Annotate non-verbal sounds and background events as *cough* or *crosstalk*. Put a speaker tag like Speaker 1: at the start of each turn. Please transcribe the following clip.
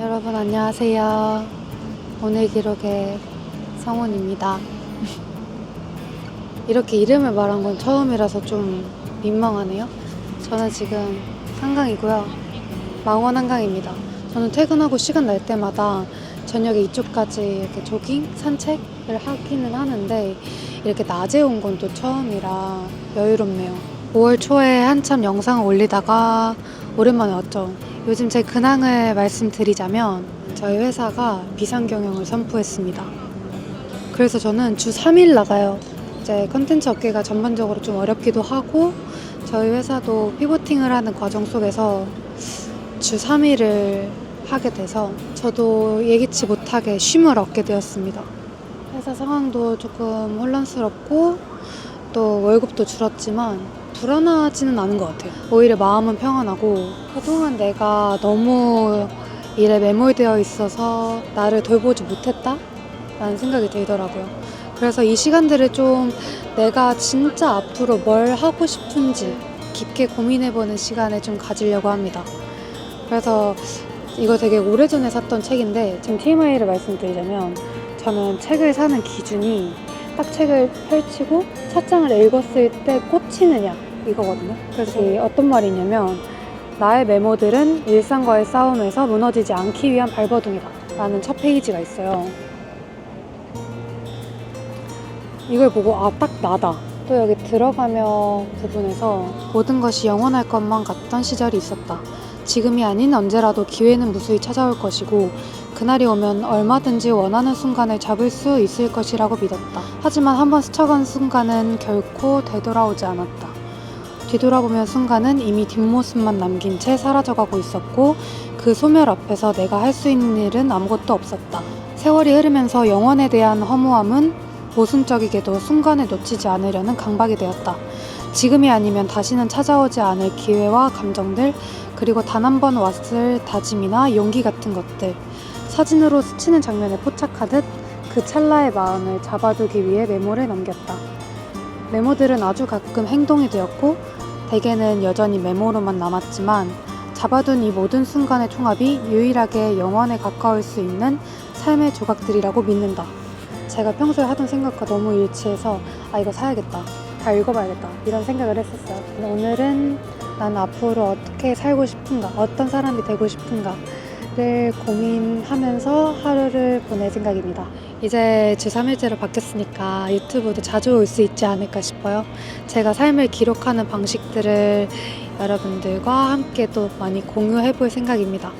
Speaker 1: 여러분 안녕하세요. 오늘 기록의 성훈입니다. *laughs* 이렇게 이름을 말한 건 처음이라서 좀 민망하네요. 저는 지금 한강이고요. 망원 한강입니다. 저는 퇴근하고 시간 날 때마다 저녁에 이쪽까지 이렇게 조깅, 산책을 하기는 하는데 이렇게 낮에 온 건 또 처음이라 여유롭네요. 5월 초에 한참 영상을 올리다가 오랜만에 왔죠. 요즘 제 근황을 말씀드리자면 저희 회사가 비상경영을 선포했습니다. 그래서 저는 주 3일 나가요. 이제 컨텐츠 업계가 전반적으로 좀 어렵기도 하고 저희 회사도 피보팅을 하는 과정 속에서 주 3일을 하게 돼서 저도 예기치 못하게 쉼을 얻게 되었습니다. 회사 상황도 조금 혼란스럽고 또 월급도 줄었지만 불안하지는 않은 것 같아요. 오히려 마음은 평안하고 그동안 내가 너무 일에 매몰되어 있어서 나를 돌보지 못했다? 라는 생각이 들더라고요. 그래서 이 시간들을 좀 내가 진짜 앞으로 뭘 하고 싶은지 깊게 고민해보는 시간을 좀 가지려고 합니다. 그래서 이거 되게 오래전에 샀던 책인데 지금 TMI를 말씀드리자면 저는 책을 사는 기준이 딱 책을 펼치고 첫 장을 읽었을 때 꽂히느냐 이거거든요. 그래서 어떤 말이 있냐면 나의 메모들은 일상과의 싸움에서 무너지지 않기 위한 발버둥이다 라는 첫 페이지가 있어요. 이걸 보고 아 딱 나다. 또 여기 들어가며 부분에서 모든 것이 영원할 것만 같던 시절이 있었다. 지금이 아닌 언제라도 기회는 무수히 찾아올 것이고 그날이 오면 얼마든지 원하는 순간을 잡을 수 있을 것이라고 믿었다. 하지만 한번 스쳐간 순간은 결코 되돌아오지 않았다. 뒤돌아보면 순간은 이미 뒷모습만 남긴 채 사라져가고 있었고 그 소멸 앞에서 내가 할 수 있는 일은 아무것도 없었다. 세월이 흐르면서 영원에 대한 허무함은 모순적이게도 순간을 놓치지 않으려는 강박이 되었다. 지금이 아니면 다시는 찾아오지 않을 기회와 감정들, 그리고 단 한 번 왔을 다짐이나 용기 같은 것들. 사진으로 스치는 장면에 포착하듯 그 찰나의 마음을 잡아두기 위해 메모를 남겼다. 메모들은 아주 가끔 행동이 되었고, 대개는 여전히 메모로만 남았지만, 잡아둔 이 모든 순간의 총합이 유일하게 영원에 가까울 수 있는 삶의 조각들이라고 믿는다. 제가 평소에 하던 생각과 너무 일치해서 아 이거 사야겠다. 다 읽어봐야겠다. 이런 생각을 했었어요. 오늘은 난 앞으로 어떻게 살고 싶은가 어떤 사람이 되고 싶은가 를 고민하면서 하루를 보낼 생각입니다. 이제 주 3일째로 바뀌었으니까 유튜브도 자주 올 수 있지 않을까 싶어요. 제가 삶을 기록하는 방식들을 여러분들과 함께 또 많이 공유해 볼 생각입니다